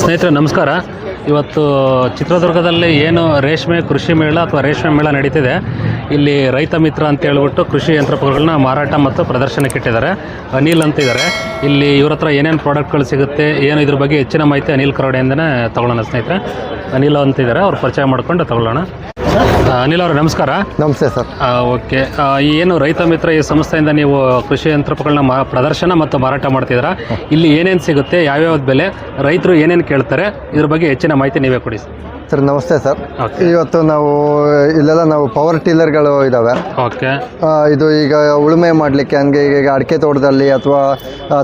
ಸ್ನೇಹಿತರೆ, ನಮಸ್ಕಾರ. ಇವತ್ತು ಚಿತ್ರದುರ್ಗದಲ್ಲಿ ಏನು ರೇಷ್ಮೆ ಕೃಷಿ ಮೇಳ ಅಥವಾ ರೇಷ್ಮೆ ಮೇಳ ನಡೀತಿದೆ, ಇಲ್ಲಿ ರೈತ ಮಿತ್ರ ಅಂತ ಹೇಳ್ಬಿಟ್ಟು ಕೃಷಿ ಯಂತ್ರೋಪಕರಣಗಳನ್ನ ಮಾರಾಟ ಮತ್ತು ಪ್ರದರ್ಶನಕ್ಕೆ ಇಟ್ಟಿದ್ದಾರೆ. ಅನಿಲ್ ಅಂತಿದ್ದಾರೆ. ಇಲ್ಲಿ ಇವ್ರ ಹತ್ರ ಏನೇನು ಪ್ರಾಡಕ್ಟ್ಗಳು ಸಿಗುತ್ತೆ, ಏನು ಇದ್ರ ಬಗ್ಗೆ ಹೆಚ್ಚಿನ ಮಾಹಿತಿ ಅನಿಲ್ ಕರೋಡೆಯಿಂದನೇ ತಗೊಳ್ಳೋಣ ಸ್ನೇಹಿತರೆ. ಅನಿಲ್ ಅಂತಿದ್ದಾರೆ, ಅವ್ರು ಪರಿಚಯ ಮಾಡ್ಕೊಂಡು ತಗೊಳ್ಳೋಣ. ಅನಿಲ್ ಅವರು ನಮಸ್ಕಾರ. ನಮಸ್ತೆ ಸರ್. ಓಕೆ. ಈ ಏನು ರೈತ ಮಿತ್ರ ಈ ಸಂಸ್ಥೆಯಿಂದ ನೀವು ಕೃಷಿ ಯಂತ್ರೋಪಕರಣ ಮಾ ಪ್ರದರ್ಶನ ಮತ್ತು ಮಾರಾಟ ಮಾಡ್ತಿದ್ದೀರಾ? ಇಲ್ಲಿ ಏನೇನು ಸಿಗುತ್ತೆ ಯಾವ್ಯಾವ ಬೆಲೆ ರೈತರು ಏನೇನು ಕೇಳ್ತಾರೆ ಇದ್ರ ಬಗ್ಗೆ ಹೆಚ್ಚಿನ ಮಾಹಿತಿ ನೀವೇ ಕೊಡಿ ಸರ್. ಸರ್ ನಮಸ್ತೆ ಸರ್ ಇವತ್ತು ನಾವು ಇಲ್ಲೆಲ್ಲ ನಾವು ಪವರ್ ಟೀಲರ್ಗಳು ಇದ್ದಾವೆ ಓಕೆ ಆ, ಇದು ಈಗ ಉಳುಮೆ ಮಾಡಲಿಕ್ಕೆ ಹಂಗೆ ಈಗ ಅಡಿಕೆ ತೋಟದಲ್ಲಿ ಅಥವಾ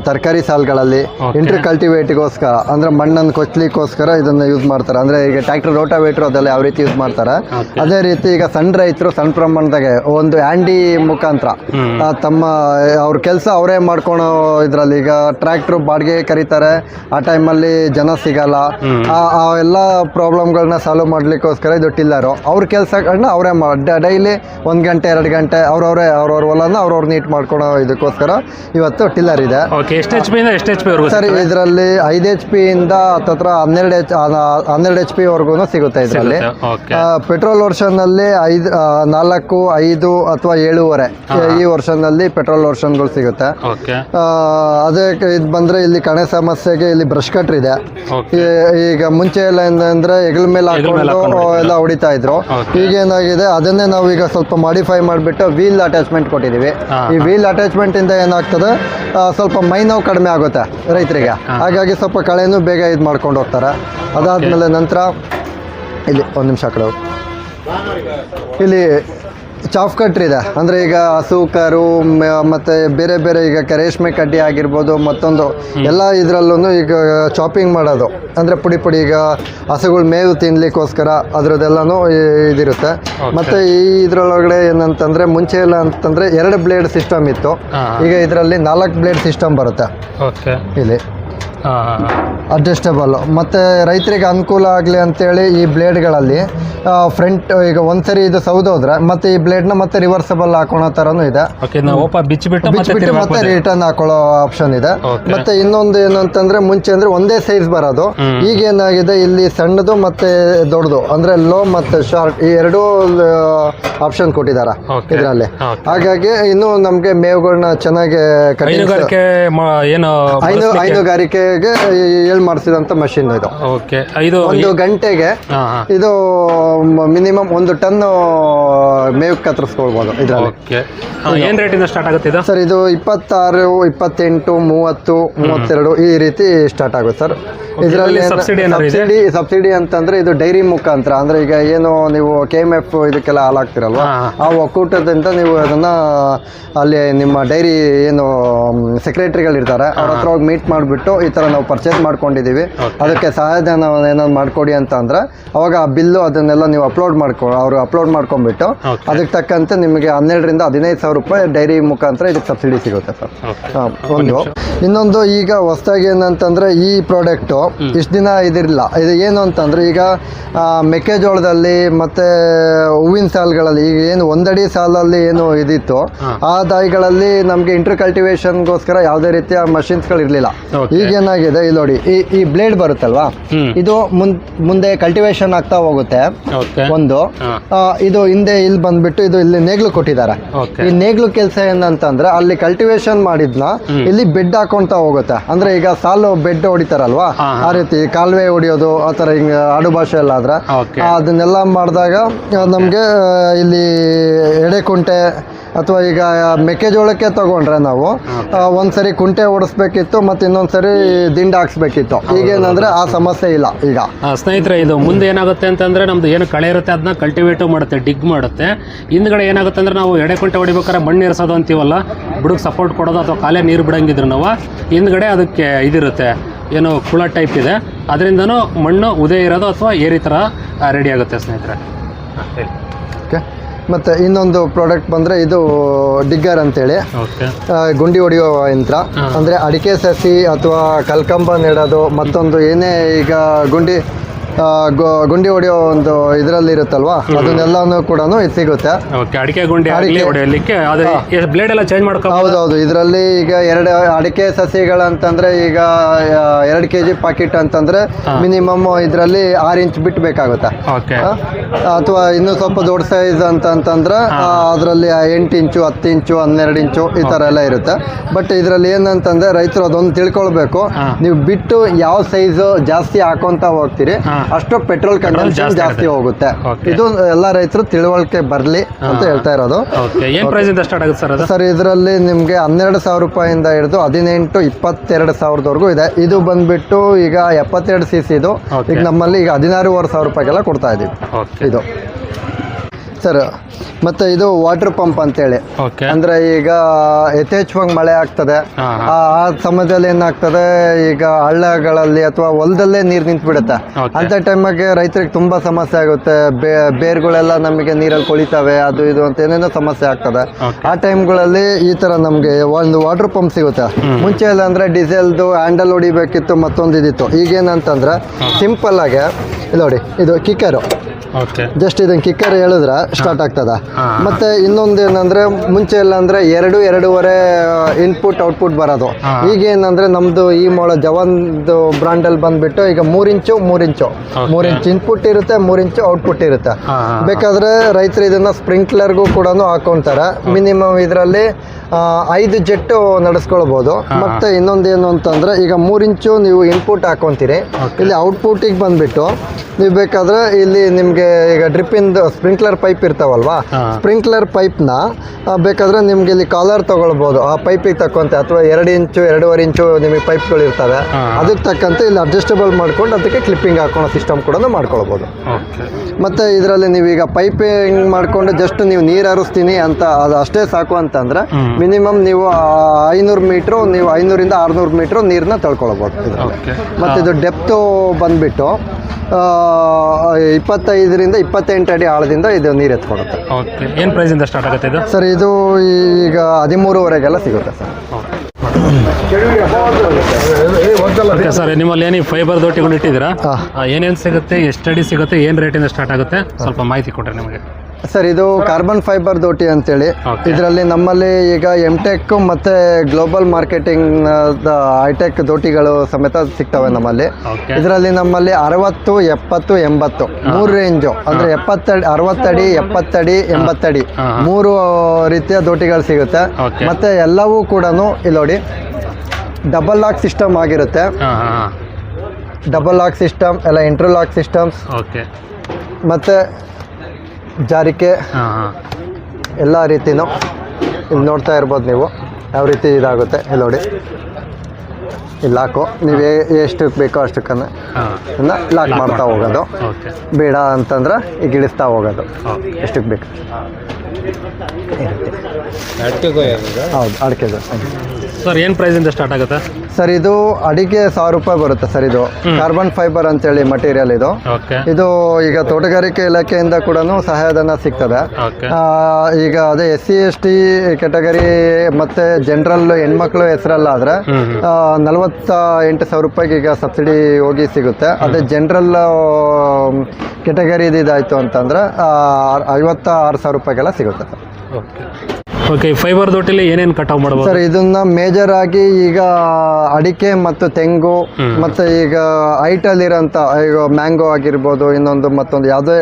ತರಕಾರಿ ಸಾಲ್ಗಳಲ್ಲಿ Okay. ಇಂಟರ್ ಕಲ್ಟಿವೇಟಿಗೋಸ್ಕರ ಅಂದ್ರೆ ಮಣ್ಣನ್ನು ಕೊಚ್ಚಲಿಕ್ಕೋಸ್ಕರ ಇದನ್ನು ಯೂಸ್ ಮಾಡ್ತಾರೆ ಅಂದ್ರೆ ಈಗ ಟ್ರ್ಯಾಕ್ಟರ್ ರೋಟಾವೇಟ್ರ್ ಅದೆಲ್ಲ ಯಾವ ರೀತಿ ಯೂಸ್ ಮಾಡ್ತಾರೆ Okay. ಅದೇ ರೀತಿ ಈಗ ಸಣ್ಣ ರೈತರು ಸಣ್ಣ ಪ್ರಮಾಣದಾಗೆ ಒಂದು ಹ್ಯಾಂಡಿ ಮುಖಾಂತರ ಹ್ಮ್. ಆ, ತಮ್ಮ ಅವ್ರ ಕೆಲಸ ಅವರೇ ಮಾಡ್ಕೊಳೋ ಇದರಲ್ಲಿ ಈಗ ಟ್ರ್ಯಾಕ್ಟ್ರು ಬಾಡಿಗೆ ಕರೀತಾರೆ ಆ ಟೈಮಲ್ಲಿ ಜನ ಸಿಗಲ್ಲ. ಆ ಆ ಎಲ್ಲ ಪ್ರಾಬ್ಲಮ್ಗಳನ್ನ ಸಾಲ್ವ್ ಮಾಡಲಿಕ್ಕೋಸ್ಕರ ಇದು ಟಿಲ್ಲರು. ಅವ್ರ ಕೆಲಸಗಳನ್ನ ಅವರೇ ಮಾಡಿ ಡೈಲಿ ಒಂದು ಗಂಟೆ ಎರಡು ಗಂಟೆ ಅವ್ರವರೇ ಅವ್ರವ್ರ ಹೊಲನ ಅವ್ರವ್ರು ನೀಟ್ ಮಾಡ್ಕೊಳೋ ಇದಕ್ಕೋಸ್ಕರ ಇವತ್ತು ಟಿಲ್ಲರ್ ಇದೆ. ಓಕೆ ಎಷ್ಟು ಎಚ್ ಪಿಯಿಂದ ಎಷ್ಟು ಎಚ್ ಪಿ ವರೆಗೂ ಸರ್ ಇದರಲ್ಲಿ ಐದು ಎಚ್ ಪಿ ಇಂದ ಹತ್ತತ್ರ ಹನ್ನೆರಡು ಎಚ್ ಹನ್ನೆರಡು ಎಚ್ ಪಿ ವರ್ಗು ಸಿಗುತ್ತೆ ಇದರಲ್ಲಿ. ಪೆಟ್ರೋಲ್ ವರ್ಷನಲ್ಲಿ ಐದು ನಾಲ್ಕು ಐದು ಅಥವಾ ಏಳುವರೆ ಈ ವರ್ಷನಲ್ಲಿ ಪೆಟ್ರೋಲ್ ವರ್ಷನ್ಗಳು ಸಿಗುತ್ತೆ. ಅದೇ ಇದು ಬಂದರೆ ಇಲ್ಲಿ ಕಣೆ ಸಮಸ್ಯೆಗೆ ಇಲ್ಲಿ ಬ್ರಷ್ ಕಟ್ರ್ ಇದೆ. ಈಗ ಮುಂಚೆ ಎಲ್ಲ ಏನಂದ್ರೆ ಹೆಗಲ್ ಮೇಲೆ ಮೇಲೆ ಹಾಕೊಂಡು ಎಲ್ಲ ಹೊಡಿತಾ ಇದ್ರು. ಈಗ ಏನಾಗಿದೆ ಅದನ್ನೇ ನಾವು ಈಗ ಸ್ವಲ್ಪ ಮಾಡಿಫೈ ಮಾಡಿಬಿಟ್ಟು ವೀಲ್ ಅಟ್ಯಾಚ್ಮೆಂಟ್ ಕೊಟ್ಟಿದ್ದೀವಿ. ಈ ವೀಲ್ ಅಟ್ಯಾಚ್ಮೆಂಟ್ ಇಂದ ಏನಾಗ್ತದೆ ಸ್ವಲ್ಪ ಮೈ ನೋವು ಕಡಿಮೆ ಆಗುತ್ತೆ ರೈತರಿಗೆ. ಹಾಗಾಗಿ ಸ್ವಲ್ಪ ಕಳೆನೂ ಬೇಗ ಇದು ಮಾಡ್ಕೊಂಡು ಹೋಗ್ತಾರೆ. ಅದಾದ್ಮೇಲೆ ನಂತರ ಇಲ್ಲಿ ಒಂದು ನಿಮಿಷ ಕಡೆ ಇಲ್ಲಿ ಚಾಫ್ ಕಟ್ರಿ ಇದೆ. ಅಂದರೆ ಈಗ ಹಸು ಕರು ಮತ್ತೆ ಬೇರೆ ಬೇರೆ ಈಗ ಕ- ರೇಷ್ಮೆ ಕಡ್ಡಿ ಆಗಿರ್ಬೋದು ಮತ್ತೊಂದು ಎಲ್ಲ ಇದರಲ್ಲೂ ಈಗ ಚಾಪಿಂಗ್ ಮಾಡೋದು. ಅಂದರೆ ಪುಡಿ ಪುಡಿ ಈಗ ಹಸುಗಳು ಮೇವು ತಿನ್ನಲಿಕ್ಕೋಸ್ಕರ ಅದರದ್ದೆಲ್ಲನೂ ಇದಿರುತ್ತೆ. ಮತ್ತು ಈ ಇದರೊಳಗಡೆ ಏನಂತಂದರೆ ಮುಂಚೆ ಎಲ್ಲ ಅಂತಂದರೆ ಎರಡು ಬ್ಲೇಡ್ ಸಿಸ್ಟಮ್ ಇತ್ತು. ಈಗ ಇದರಲ್ಲಿ ನಾಲ್ಕು ಬ್ಲೇಡ್ ಸಿಸ್ಟಮ್ ಬರುತ್ತೆ. ಇಲ್ಲಿ. ಅಡ್ಜಸ್ಟಬಲ್ ಮತ್ತು ರೈತರಿಗೆ ಅನುಕೂಲ ಆಗಲಿ ಅಂತೇಳಿ ಈ ಬ್ಲೇಡ್ಗಳಲ್ಲಿ ಫ್ರಂಟ್ ಈಗ ಒಂದ್ಸರಿ ಇದು ಸೌದೋದ್ರೆ ಮತ್ತೆ ಈ ಬ್ಲೇಡ್ನ ಮತ್ತೆ ರಿವರ್ಸಬಲ್ ಹಾಕೊಳ್ಳೋ ಥರನೂ ಇದೆ. ಬಿಚ್ಚಿಬಿಟ್ಟು ಮತ್ತೆ ರಿಟರ್ನ್ ಹಾಕೊಳ್ಳೋ ಆಪ್ಷನ್ ಇದೆ. ಮತ್ತೆ ಇನ್ನೊಂದು ಏನಂತಂದ್ರೆ ಮುಂಚೆ ಅಂದ್ರೆ ಒಂದೇ ಸೈಜ್ ಬರೋದು. ಈಗ ಏನಾಗಿದೆ ಇಲ್ಲಿ ಸಣ್ಣದು ಮತ್ತೆ ದೊಡ್ಡದು ಅಂದ್ರೆ ಲೋ ಮತ್ತೆ ಶಾರ್ಟ್ ಈ ಎರಡೂ ಆಪ್ಷನ್ ಕೊಟ್ಟಿದ್ದಾರೆ. ಇದರಲ್ಲಿ. ಹಾಗಾಗಿ ಇನ್ನು ನಮಗೆ ಮೇವುಗಳನ್ನ ಚೆನ್ನಾಗಿ ಹೈನುಗಾರಿಕೆ ಮ- ಏಳು ಮಾಡಿಸಿದಂತ ಮಷಿನ್ ಇದು. ಓಕೆ ಇದು ಒಂದು ಗಂಟೆಗೆ ಹಾಂ ಹಾಂ. ಇದು ಮಿನಿಮಮ್ ಒಂದು ಟನ್ ಮೇವು ಕತ್ತರಿಸ್ಕೊಳ್ಬೋದು ಇದರಲ್ಲಿ. ಓಕೆ. ಏನು ಸ್ಟಾರ್ಟ್ ಆಗುತ್ತೆ ಇದು? ಸರ್ ಇದು ಇಪ್ಪತ್ತಾರು ಇಪ್ಪತ್ತೆಂಟು ಮೂವತ್ತು ಮೂವತ್ತೆರಡು ಈ ರೀತಿ ಸ್ಟಾರ್ಟ್ ಆಗುತ್ತೆ ಸರ್. ಇದರಲ್ಲಿ ಸಬ್ಸಿಡಿ subsidy ಏನಾದ್ರು ಇದೆ? ಸಬ್ಸಿಡಿ ಸಬ್ಸಿಡಿ ಅಂತಂದ್ರೆ ಇದು ಡೈರಿ ಮುಖಾಂತರ. ಅಂದ್ರೆ ಈಗ ಏನು ನೀವು ಕೆ ಎಂ ಎಫ್ ಇದಕ್ಕೆಲ್ಲ ಹಾಲಾಗ್ತಿರಲ್ವಾ? ಹಾ. ಆ ಒಕ್ಕೂಟದಿಂದ ನೀವು ಅದನ್ನ ಅಲ್ಲಿ ನಿಮ್ಮ ಡೈರಿ ಏನು ಸೆಕ್ರೆಟರಿಗಳು ಇರ್ತಾರೆ ಅವ್ರ ಹತ್ರ ಹೋಗಿ ಮೀಟ್ ಮಾಡಿಬಿಟ್ಟು ಈ ನಾವು ಪರ್ಚೇಸ್ ಮಾಡ್ಕೊಂಡಿದ್ದೀವಿ ಅದಕ್ಕೆ ಸಹಾಯಧನ ಏನಾದ್ರು ಮಾಡ್ಕೊಡಿ ಅಂತ ಅಂದ್ರೆ ಅವಾಗ ಆ ಬಿಲ್ಲು ಅದನ್ನೆಲ್ಲ ನೀವು ಅಪ್ಲೋಡ್ ಮಾಡ್ಕೊ ಅವರು ಅಪ್ಲೋಡ್ ಮಾಡ್ಕೊಂಡ್ಬಿಟ್ಟು ಅದಕ್ಕೆ ತಕ್ಕಂತೆ ನಿಮಗೆ ಹನ್ನೆರಡರಿಂದ ಹದಿನೈದು ಸಾವಿರ ರೂಪಾಯಿ ಡೈರಿ ಮುಖಾಂತರ ಇದಕ್ಕೆ ಸಬ್ಸಿಡಿ ಸಿಗುತ್ತೆ ಸರ್. ಒಂದು ಇನ್ನೊಂದು ಈಗ ಹೊಸದಾಗಿ ಏನಂತಂದ್ರೆ ಈ ಪ್ರಾಡಕ್ಟು ಇಷ್ಟು ದಿನ ಇದಿರಲಿಲ್ಲ. ಇದು ಏನು ಅಂತಂದ್ರೆ ಈಗ ಮೆಕ್ಕೆಜೋಳದಲ್ಲಿ ಮತ್ತೆ ಹೂವಿನ ಸಾಲ್ಗಳಲ್ಲಿ ಈಗ ಏನು ಒಂದಡಿ ಸಾಲಲ್ಲಿ ಏನು ಇದಿತ್ತು ಆ ದಾಯಿಗಳಲ್ಲಿ ನಮಗೆ ಇಂಟರ್ ಕಲ್ಟಿವೇಶನ್ಗೋಸ್ಕರ ಯಾವುದೇ ರೀತಿಯ ಮಷಿನ್ಸ್ಗಳು ಇರಲಿಲ್ಲ Okay. ಈಗ ಏನಾಗಿದೆ ಇಲ್ಲಿ ನೋಡಿ ಈ ಈ ಬ್ಲೇಡ್ ಬರುತ್ತಲ್ವಾ? ಇದು ಮುಂದೆ ಕಲ್ಟಿವೇಶನ್ ಆಗ್ತಾ ಹೋಗುತ್ತೆ. ಒಂದು. ಇದು ಹಿಂದೆ ಇಲ್ಲಿ ಬಂದ್ಬಿಟ್ಟು ಇದು ಇಲ್ಲಿ ನೇಗ್ಲು ಕೊಟ್ಟಿದ್ದಾರೆ. ಈ ನೇಗ್ಲು ಕೆಲಸ ಏನಂತಂದ್ರೆ ಅಲ್ಲಿ ಕಲ್ಟಿವೇಶನ್ ಮಾಡಿದ್ನ ಇಲ್ಲಿ ಬೆಡ್ ಹಾಕೊಂತ ಹೋಗುತ್ತೆ. ಅಂದ್ರೆ ಈಗ ಸಾಲು ಬೆಡ್ ಹೊಡಿತಾರಲ್ವಾ. ಆ ರೀತಿ ಕಾಲುವೆ ಹೊಡಿಯೋದು ಆ ಹಿಂಗ ಹಿಂಗೆ ಆಡು ಭಾಷೆ ಎಲ್ಲ ಆದ್ರೆ. ಅದನ್ನೆಲ್ಲ ಮಾಡಿದಾಗ ನಮ್ಗೆ ಇಲ್ಲಿ ಎಡೆಕುಂಟೆ ಅಥವಾ ಈಗ ಮೆಕ್ಕೆಜೋಳಕ್ಕೆ ತಗೊಂಡ್ರೆ ನಾವು ಒಂದ್ಸರಿ ಕುಂಟೆ ಓಡಿಸ್ಬೇಕಿತ್ತು ಮತ್ತೆ ಇನ್ನೊಂದ್ಸರಿ ದಿಂಡ ಹಾಕ್ಸ್ಬೇಕಿತ್ತು. ಈಗೇನಂದ್ರೆ ಆ ಸಮಸ್ಯೆ ಇಲ್ಲ ಈಗ. ಸ್ನೇಹಿತರೆ ಇದು ಮುಂದೆ ಏನಾಗುತ್ತೆ ಅಂತಂದ್ರೆ ನಮ್ದು ಏನು ಕಳೆ ಇರುತ್ತೆ ಅದನ್ನ ಕಲ್ಟಿವೇಟ್ ಮಾಡುತ್ತೆ ಡಿಗ್ ಮಾಡುತ್ತೆ. ಹಿಂದ್ಗಡೆ ಏನಾಗುತ್ತೆ ಅಂದ್ರೆ ನಾವು ಎಡೆ ಕುಂಟೆ ಹೊಡಿಬೇಕಾದ್ರೆ ಮಣ್ಣು ಇರಿಸೋದು ಅಂತೀವಲ್ಲ ಬುಡಕ್ಕೆ ಸಪೋರ್ಟ್ ಕೊಡೋದು ಅಥವಾ ಕಾಲೇ ನೀರು ಬಿಡಂಗಿದ್ರು ನಾವು. ಹಿಂದ್ಗಡೆ ಅದಕ್ಕೆ ಇದಿರುತ್ತೆ ಏನು ಕುಳ ಟೈಪ್ ಇದೆ. ಅದರಿಂದನೂ ಮಣ್ಣು ಉದೇ ಇರೋದು ಅಥವಾ ಏರಿ ಥರ ರೆಡಿ ಆಗುತ್ತೆ ಸ್ನೇಹಿತರೆ. ಓಕೆ ಮತ್ತು ಇನ್ನೊಂದು ಪ್ರಾಡಕ್ಟ್ ಬಂದರೆ ಇದು ಡಿಗ್ಗರ್ ಅಂತೇಳಿ. ಗುಂಡಿ ಹೊಡೆಯುವ ಯಂತ್ರ. ಅಂದರೆ ಅಡಿಕೆ ಸಸಿ ಅಥವಾ ಕಲ್ಕಂಬ ನೆಡೋದು ಮತ್ತೊಂದು ಏನೇ ಈಗ ಗುಂಡಿ ಗುಂಡಿ ಹೊಡೆಯೋ ಒಂದು ಇದರಲ್ಲಿ ಇರುತ್ತಲ್ವಾ? ಅದನ್ನೆಲ್ಲಾನು ಕೂಡ ಇದು ಸಿಗುತ್ತೆ. ಓಕೆ ಅಡಿಕೆ ಗುಂಡಿ ಆಗಲಿ ಅಡಿಕೆ. ಹೊಡೆಯಲಿಕ್ಕೆ ಬ್ಲೇಡ್ ಎಲ್ಲ ಚೇಂಜ್ ಮಾಡ್ಕೊ ಹೌದೌದು ಇದರಲ್ಲಿ ಈಗ ಎರಡು ಅಡಿಕೆ ಸಸಿಗಳಂತಂದ್ರೆ ಈಗ ಎರಡು ಕೆ ಜಿ ಪಾಕೆಟ್ ಅಂತಂದ್ರೆ ಮಿನಿಮಮ್ ಇದರಲ್ಲಿ ಆರು ಇಂಚ್ ಬಿಟ್ಟು ಬೇಕಾಗುತ್ತೆ ಅಥವಾ ಇನ್ನೂ ಸ್ವಲ್ಪ ದೊಡ್ಡ ಸೈಜ್ ಅಂತಂತಂದ್ರೆ ಅದರಲ್ಲಿ ಎಂಟು ಇಂಚು ಹತ್ತು ಇಂಚು ಹನ್ನೆರಡು ಇಂಚು ಈ ಥರ ಎಲ್ಲ ಇರುತ್ತೆ. ಬಟ್ ಇದರಲ್ಲಿ ಏನಂತಂದ್ರೆ ರೈತರು ಅದೊಂದು ತಿಳ್ಕೊಳ್ಬೇಕು. ನೀವು ಬಿಟ್ಟು ಯಾವ ಸೈಜು ಜಾಸ್ತಿ ಹಾಕೊಂತ ಹೋಗ್ತೀರಿ. ಅಷ್ಟು ಪೆಟ್ರೋಲ್ ಕನ್ಸಂಪ್ಷನ್ ಜಾಸ್ತಿ ಹೋಗುತ್ತೆ. ಇದು ಎಲ್ಲ ರೈತರು ತಿಳುವಳಿಕೆ ಬರಲಿ ಅಂತ ಹೇಳ್ತಾ ಇರೋದು. ಸರ್ ಇದರಲ್ಲಿ ನಿಮಗೆ ಹನ್ನೆರಡು ಸಾವಿರ ರೂಪಾಯಿಂದ ಹಿಡಿದು ಹದಿನೆಂಟು ಇಪ್ಪತ್ತೆರಡು ಸಾವಿರದವರೆಗೂ ಇದೆ. ಇದು ಬಂದ್ಬಿಟ್ಟು ಈಗ ಎಪ್ಪತ್ತೆರಡು ಸಿ ಸಿ ಇದು. ಈಗ ನಮ್ಮಲ್ಲಿ ಈಗ ಹದಿನಾರೂವರೆ ಸಾವಿರ ರೂಪಾಯಿಗೆಲ್ಲ ಕೊಡ್ತಾ ಇದೀವಿ. ಇದು. ಸರ್ ಮತ್ತೆ ಇದು ವಾಟರ್ ಪಂಪ್ ಅಂತೇಳಿ. ಓಕೆ ಅಂದ್ರೆ ಈಗ ಯಥೇಚ್ಛವಾಗಿ ಮಳೆ ಆಗ್ತದೆ. ಆ ಆ ಸಮಯದಲ್ಲಿ ಏನಾಗ್ತದೆ ಈಗ ಹಳ್ಳಗಳಲ್ಲಿ ಅಥವಾ ಹೊಲದಲ್ಲೇ ನೀರು ನಿಂತು ಬಿಡುತ್ತೆ ಅಂತ ಟೈಮಾಗೆ ರೈತರಿಗೆ ತುಂಬಾ ಸಮಸ್ಯೆ ಆಗುತ್ತೆ. ಬೇರ್ಗಳೆಲ್ಲ ನಮಗೆ ನೀರಲ್ಲಿ ಕೊಳಿತಾವೆ ಅದು ಇದು ಅಂತ ಏನೇನೋ ಸಮಸ್ಯೆ ಆಗ್ತದೆ. ಆ ಟೈಮ್ಗಳಲ್ಲಿ ಈ ತರ ನಮಗೆ ಒಂದು ವಾಟರ್ ಪಂಪ್ ಸಿಗುತ್ತೆ. ಮುಂಚೆ ಎಲ್ಲ ಅಂದ್ರೆ ಡೀಸೆಲ್ದು ಹ್ಯಾಂಡಲ್ ಹೊಡಿಬೇಕಿತ್ತು ಮತ್ತೊಂದು ಇದಿತ್ತು. ಈಗೇನಂತಂದ್ರೆ ಸಿಂಪಲ್ ಆಗಿ ನೋಡಿ ಇದು ಕಿಕ್ಕರು ಜಸ್ಟ್ ಇದನ್ನ ಕಿಕ್ಕರ್ ಹೇಳಿದ್ರೆ ಸ್ಟಾರ್ಟ್ ಆಗ್ತದ. ಮತ್ತೆ ಇನ್ನೊಂದು ಏನಂದ್ರೆ ಮುಂಚೆ ಎಲ್ಲ ಅಂದ್ರೆ ಎರಡು ಎರಡೂವರೆ ಇನ್ಪುಟ್ ಔಟ್ಪುಟ್ ಬರೋದು. ಈಗ ಏನಂದ್ರೆ ನಮ್ದು ಈ ಮೊಳ ಜವಾನ್ದು ಬ್ರಾಂಡ್ ಅಲ್ಲಿ ಬಂದ್ಬಿಟ್ಟು ಈಗ ಮೂರ್ ಇಂಚು ಮೂರ್ ಇಂಚು. ಮೂರ್ ಇಂಚ್ ಇನ್ಪುಟ್ ಇರುತ್ತೆ ಮೂರ್ ಇಂಚು ಔಟ್ಪುಟ್ ಇರುತ್ತೆ. ಬೇಕಾದ್ರೆ ರೈತರು ಇದನ್ನ ಸ್ಪ್ರಿಂಕ್ಲರ್ಗೂ ಕೂಡ ಹಾಕೊಂತಾರೆ ಮಿನಿಮಮ್ ಇದರಲ್ಲಿ ಐದು ಜೆಟ್ಟು ನಡೆಸ್ಕೊಳ್ಬಹುದು ಮತ್ತೆ ಇನ್ನೊಂದೇನು ಅಂತಂದ್ರೆ ಈಗ ಮೂರ್ ಇಂಚು ನೀವು ಇನ್ಪುಟ್ ಹಾಕೊಂತೀರಿ. ಇಲ್ಲಿ ಔಟ್ಪುಟಿಗೆ ಬಂದ್ಬಿಟ್ಟು ನೀವು ಬೇಕಾದ್ರೆ ಇಲ್ಲಿ ನಿಮಗೆ ಈಗ ಡ್ರಿಪ್ಪಿಂದ ಸ್ಪ್ರಿಂಕ್ಲರ್ ಪೈಪ್ ಇರ್ತಾವಲ್ವಾ? ಹಾ. ಸ್ಪ್ರಿಂಕ್ಲರ್ ಪೈಪ್ನ ಬೇಕಾದ್ರೆ ನಿಮ್ಗೆ ಇಲ್ಲಿ ಕಾಲರ್ ತಗೊಳ್ಬೋದು. ಆ ಪೈಪಿಗೆ ತಕ್ಕಂತೆ ಅಥವಾ ಎರಡು ಇಂಚು ಎರಡೂವರೆ ಇಂಚು ನಿಮಗೆ ಪೈಪ್ಗಳು ಇರ್ತವೆ. ಅದಕ್ಕೆ ತಕ್ಕಂತೆ ಇಲ್ಲಿ ಅಡ್ಜಸ್ಟಬಲ್ ಮಾಡ್ಕೊಂಡು ಅದಕ್ಕೆ ಕ್ಲಿಪ್ಪಿಂಗ್ ಹಾಕೊಳೋ ಸಿಸ್ಟಮ್ ಕೂಡ ಮಾಡ್ಕೊಳ್ಬೋದು. ಮತ್ತು ಇದರಲ್ಲಿ ನೀವೀಗ ಪೈಪಿಂಗ್ ಮಾಡಿಕೊಂಡು ಜಸ್ಟ್ ನೀವು ನೀರು ಹರಿಸ್ತೀನಿ ಅಂತ ಅದು ಅಷ್ಟೇ ಸಾಕು ಅಂತಂದರೆ. ಮಿನಿಮಮ್ ನೀವು ಐನೂರು ಮೀಟ್ರು ನೀವು ಐನೂರಿಂದ ಆರುನೂರು ಮೀಟ್ರು ನೀರನ್ನ ತಳ್ಕೊಳ್ಬೋದು ಮತ್ತು ಇದು ಡೆಪ್ತು ಬಂದ್ಬಿಟ್ಟು ಇಪ್ಪತ್ತೈದರಿಂದ ಇಪ್ಪತ್ತೆಂಟು ಅಡಿ ಆಳದಿಂದ ಇದು ನೀರು ಎತ್ಕೊಡುತ್ತೆ. ಓಕೆ ಏನು ಪ್ರೈಸಿಂದ ಸ್ಟಾರ್ಟ್ ಆಗುತ್ತೆ ಇದು? ಸರ್ ಇದು ಈಗ ಹದಿಮೂರುವರೆಗೆಲ್ಲ ಸಿಗುತ್ತೆ ಸರ್. ಓಕೆ ಸರ್ ನಿಮ್ಮಲ್ಲಿ ಏನು ಫೈಬರ್ ದೋಟಿಗಳು ಇಟ್ಟಿದ್ದೀರಾ. ಏನೇನು ಸಿಗುತ್ತೆ ಎಷ್ಟು ಅಡಿ ಸಿಗುತ್ತೆ ಏನು ರೇಟಿಂದ ಸ್ಟಾರ್ಟ್ ಆಗುತ್ತೆ? ಸ್ವಲ್ಪ ಮಾಹಿತಿ ಕೊಟ್ಟರೆ ನಿಮಗೆ. ಸರ್ ಇದು ಕಾರ್ಬನ್ ಫೈಬರ್ ದೋಟಿ ಅಂತೇಳಿ. ಇದರಲ್ಲಿ ನಮ್ಮಲ್ಲಿ ಈಗ ಎಂ ಟೆಕ್ ಮತ್ತು ಗ್ಲೋಬಲ್ ಮಾರ್ಕೆಟಿಂಗ್ ಹೈಟೆಕ್ ದೋಟಿಗಳು ಸಮೇತ ಸಿಗ್ತವೆ ನಮ್ಮಲ್ಲಿ. ಇದರಲ್ಲಿ ನಮ್ಮಲ್ಲಿ ಅರವತ್ತು ಎಪ್ಪತ್ತು ಎಂಬತ್ತು. ಮೂರು ರೇಂಜು ಅಂದ್ರೆ ಎಪ್ಪತ್ತಡಿ ಅರವತ್ತಡಿ ಎಪ್ಪತ್ತಡಿ ಎಂಬತ್ತಡಿ. ಮೂರು ರೀತಿಯ ದೋಟಿಗಳು ಸಿಗುತ್ತೆ. ಮತ್ತೆ ಎಲ್ಲವೂ ಕೂಡ ಇಲ್ಲಿ ನೋಡಿ ಡಬಲ್ ಲಾಕ್ ಸಿಸ್ಟಮ್ ಆಗಿರುತ್ತೆ. ಡಬಲ್ ಲಾಕ್ ಸಿಸ್ಟಮ್ ಎಲ್ಲ ಇಂಟರ್ಲಾಕ್ ಸಿಸ್ಟಮ್ಸ್ ಮತ್ತು ಜಾರಿಕೆ ಎಲ್ಲ ರೀತಿನೂ ಇಲ್ಲಿ ನೋಡ್ತಾ ಇರ್ಬೋದು ನೀವು. ಯಾವ ರೀತಿ ಇದಾಗುತ್ತೆ ಇಲ್ಲಿ ನೋಡಿ. ಇಲ್ಲಿ ಲಾಕು. ನೀವು ಎಷ್ಟಕ್ಕೆ ಬೇಕೋ ಅಷ್ಟಕ್ಕನ್ನು ಲಾಕ್ ಮಾಡ್ತಾ ಹೋಗೋದು. ಬೇಡ ಅಂತಂದ್ರೆ ಈಗ ಇಳಿಸ್ತಾ ಹೋಗೋದು. ಎಷ್ಟಕ್ಕೆ ಬೇಕು? ಹೌದು ಅಡಿಕೆದು ಸರ್ ಏನು ಪ್ರೈಸಿಂದ ಸ್ಟಾರ್ಟ್ ಆಗುತ್ತೆ? ಸರ್ ಇದು ಅಡಿಗೆ ಸಾವಿರ ರೂಪಾಯಿ ಬರುತ್ತೆ ಸರ್ ಇದು. ಕಾರ್ಬನ್ ಫೈಬರ್ ಅಂತೇಳಿ ಮಟೀರಿಯಲ್ ಇದು. ಇದು ಈಗ ತೋಟಗಾರಿಕೆ ಇಲಾಖೆಯಿಂದ ಕೂಡ ಸಹಾಯಧನ ಸಿಗ್ತದೆ. ಈಗ ಅದೇ S C S T category ಮತ್ತೆ ಜನರಲ್ ಹೆಣ್ಮಕ್ಳು ಹೆಸರಲ್ಲಾದ್ರೆ. ನಲವತ್ತ ಎಂಟು ಸಾವಿರ ರೂಪಾಯಿಗೆ ಈಗ ಸಬ್ಸಿಡಿ ಹೋಗಿ ಸಿಗುತ್ತೆ. ಅದೇ ಜನರಲ್ ಕ್ಯಾಟಗರಿ ಇದಾಯಿತು ಅಂತಂದ್ರೆ ಐವತ್ತ ಆರು ಸಾವಿರ ರೂಪಾಯಿಗೆಲ್ಲ ಸಿಗುತ್ತೆ. ಓಕೆ ಫೈಬರ್ ದೊಟ್ಟಿಲಿ ಏನೇನು ಕಟಾವ್ ಮಾಡ್ಬೋದು? ಸರ್ ಇದನ್ನ ಮೇಜರ್ ಆಗಿ ಈಗ ಅಡಿಕೆ ಮತ್ತು ತೆಂಗು ಮತ್ತೆ ಈಗ ಹೈಟಲ್ಲಿರೋಂಥ ಈಗ ಮ್ಯಾಂಗೋ ಆಗಿರ್ಬೋದು ಇನ್ನೊಂದು ಮತ್ತೊಂದು ಯಾವುದೇ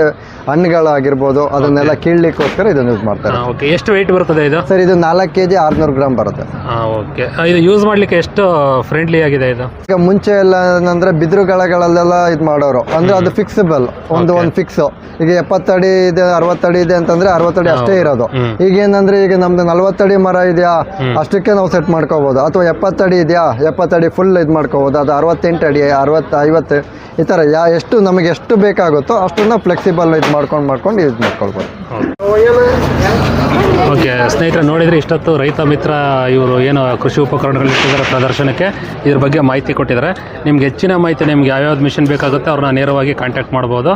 ಹಣ್ಣುಗಳಾಗಿರ್ಬೋದು ಅದನ್ನೆಲ್ಲ ಕೀಳ್ಲಿಕ್ಕೋಸ್ಕರ ಇದನ್ನ ಯೂಸ್ ಮಾಡ್ತಾರೆ. ಓಕೆ ಎಷ್ಟು ವೆಯ್ಟ್ ಬರ್ತದೆ ಇದು? ಸರ್ ಇದು ನಾಲ್ಕು ಕೆ ಜಿ ಆರ್ನೂರು ಗ್ರಾಮ್ ಬರುತ್ತೆ. ಓಕೆ ಇದು ಯೂಸ್ ಮಾಡಲಿಕ್ಕೆ ಎಷ್ಟು ಫ್ರೆಂಡ್ಲಿ ಆಗಿದೆ ಇದು? ಈಗ ಮುಂಚೆ ಎಲ್ಲ ಏನಂದ್ರೆ ಬಿದಿರು ಗಳಗಳಲ್ಲೆಲ್ಲ ಇದು ಮಾಡೋರು. ಅಂದ್ರೆ ಅದು ಫಿಕ್ಸಬಲ್ ಒಂದು ಒಂದು ಫಿಕ್ಸ್ ಈಗ ಎಪ್ಪತ್ತಡಿ ಇದೆ ಅರವತ್ತಡಿ ಇದೆ ಅಂತಂದ್ರೆ ಅರವತ್ತಡಿ ಅಷ್ಟೇ ಇರೋದು. ಈಗ ಏನಂದ್ರೆ ಈಗ ನಮ್ದು ನಲ್ವತ್ತಡಿ ಮರ ಇದೆಯಾ? ಅಷ್ಟಕ್ಕೆ ನಾವು ಸೆಟ್ ಮಾಡ್ಕೋಬೋದು. ಅಥವಾ ಎಪ್ಪತ್ತಡಿ ಇದೆಯಾ? ಎಪ್ಪತ್ತಡಿ ಫುಲ್ ಇದು ಮಾಡ್ಕೋಬೋದು. ಅದು ಅರವತ್ತೆಂಟು ಅಡಿ ಅರವತ್ತು ಐವತ್ತು ಈ ಥರ ಯಾ ಎಷ್ಟು ನಮಗೆ ಎಷ್ಟು ಬೇಕಾಗುತ್ತೋ ಅಷ್ಟನ್ನ ಫ್ಲೆಕ್ಸಿಬಲ್ ಇದು ಮಾಡ್ಕೊಂಡು ಮಾಡ್ಕೊಂಡು ಯೂಸ್ ಮಾಡ್ಕೊಳ್ಬೋದು. ಓಕೆ ಸ್ನೇಹಿತರೆ ನೋಡಿದರೆ ಇಷ್ಟೊತ್ತು ರೈತ ಮಿತ್ರ ಇವರು ಏನು ಕೃಷಿ ಉಪಕರಣಗಳು ಇಟ್ಟಿದ್ದಾರೆ ಪ್ರದರ್ಶನಕ್ಕೆ ಇದ್ರ ಬಗ್ಗೆ ಮಾಹಿತಿ ಕೊಟ್ಟಿದ್ದಾರೆ. ನಿಮ್ಗೆ ಹೆಚ್ಚಿನ ಮಾಹಿತಿ ನಿಮ್ಗೆ ಯಾವ್ಯಾವ್ದು ಮಿಷನ್ ಬೇಕಾಗುತ್ತೆ ಅವ್ರನ್ನ ನೇರವಾಗಿ ಕಾಂಟ್ಯಾಕ್ಟ್ ಮಾಡ್ಬೋದು.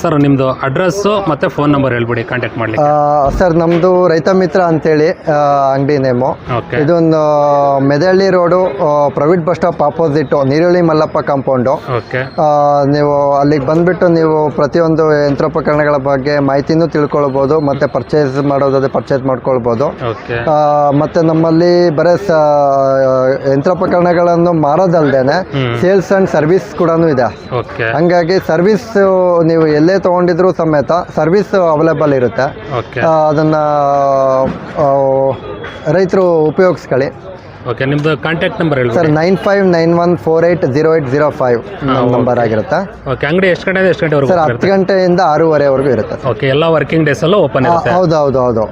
ಸರ್ ನಿಮ್ಮದು ಅಡ್ರೆಸ್ಸು ಮತ್ತು ಫೋನ್ ನಂಬರ್ ಹೇಳ್ಬಿಡಿ ಕಾಂಟ್ಯಾಕ್ಟ್ ಮಾಡಲಿ ಸರ್ ನಮ್ಮದು ರೈತ ಮಿತ್ರ ಅಂತೇಳಿ ಅಂಗಡಿ ನೇಮು. ಓಕೆ. ಇದೊಂದು Medalli road private bus stop opposite Neerulli Mallappa compound okay. ನೀವು ಅಲ್ಲಿಗೆ ಬಂದುಬಿಟ್ಟು ನೀವು ಪ್ರತಿಯೊಂದು ಯಂತ್ರೋಪಕರಣಗಳ ಬಗ್ಗೆ ಮಾಹಿತಿನೂ ತಿಳ್ಕೊಳ್ಬೋದು ಮತ್ತು ಪರ್ಚೇಸ್ ಮಾಡೋದಾದ್ರೆ ಪರ್ಚೇಸ್ ಮಾಡ್ಕೊಳ್ಬೋದು. ಮತ್ತು ಮತ್ತೆ ನಮ್ಮಲ್ಲಿ ಬರೀ ಯಂತ್ರೋಪಕರಣಗಳನ್ನು ಮಾರೋದಲ್ದೇನೆ ಸೇಲ್ಸ್ ಆ್ಯಂಡ್ ಸರ್ವಿಸ್ ಕೂಡ ಇದೆ. ಹಂಗಾಗಿ ಸರ್ವಿಸ್ ನೀವು ಎಲ್ಲೇ ತಗೊಂಡಿದ್ರು ಸಮೇತ ಸರ್ವಿಸ್ ಅವೈಲೇಬಲ್ ಇರುತ್ತೆ. ಅದನ್ನ ರೈತರು ಉಪಯೋಗಿಸ್ಕೊಳ್ಳಿ. ಓಕೆ ನಿಮ್ದು ಕಾಂಟ್ಯಾಕ್ಟ್ ನಂಬರ್ ಹೇಳಿ sir nine five nine one four eight zero eight zero five ನಮ್ಮ ನಂಬರ್ ಆಗಿರುತ್ತೆ? ಓಕೆ ಅಂಗಡಿ ಎಷ್ಟು ಗಂಟೆ ಎಷ್ಟು ಗಂಟೆವರೆಗೂ ಸರ್ ಹತ್ತು ಗಂಟೆಯಿಂದ ಆರೂವರೆವರೆಗೂ ಇರುತ್ತೆ ಓಕೆ ಎಲ್ಲ ವರ್ಕಿಂಗ್ ಡೇಸಲ್ಲೂ ಓಪನ್ ಇರುತ್ತೆ? ಹೌದು ಹೌದು ಹೌದು.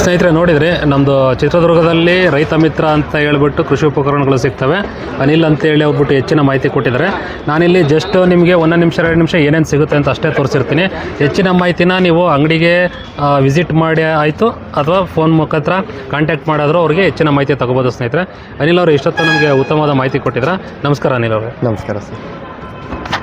ಸ್ನೇಹಿತರೆ ನೋಡಿದರೆ ನಮ್ಮದು ಚಿತ್ರದುರ್ಗದಲ್ಲಿ ರೈತ ಮಿತ್ರ ಅಂತ ಹೇಳ್ಬಿಟ್ಟು ಕೃಷಿ ಉಪಕರಣಗಳು ಸಿಗ್ತವೆ. ಅನಿಲ್ ಅಂತ ಹೇಳಿ ಹೋಗ್ಬಿಟ್ಟು ಹೆಚ್ಚಿನ ಮಾಹಿತಿ ಕೊಟ್ಟಿದ್ದಾರೆ. ನಾನಿಲ್ಲಿ ಜಸ್ಟ್ ನಿಮಗೆ ಒಂದು ನಿಮಿಷ ಎರಡು ನಿಮಿಷ ಏನೇನು ಸಿಗುತ್ತೆ ಅಂತ ಅಷ್ಟೇ ತೋರಿಸಿರ್ತೀನಿ. ಹೆಚ್ಚಿನ ಮಾಹಿತಿನ ನೀವು ಅಂಗಡಿಗೆ ವಿಸಿಟ್ ಮಾಡಿ ಆಯಿತು ಅಥವಾ ಫೋನ್ ಮುಖಾಂತರ ಕಾಂಟ್ಯಾಕ್ಟ್ ಮಾಡಿದ್ರು ಅವ್ರಿಗೆ ಹೆಚ್ಚಿನ ಮಾಹಿತಿ ತಗೋಬೋದು. ಹೇಳ್ಬೋದು ಸ್ನೇಹಿತರೆ. ಅನಿಲ್ ಅವರು ಇಷ್ಟೊತ್ತು ನಮಗೆ ಉತ್ತಮವಾದ ಮಾಹಿತಿ ಕೊಟ್ಟಿದ್ರ ನಮಸ್ಕಾರ ಅನಿಲ್ ಅವರು. ನಮಸ್ಕಾರ ಸರ್.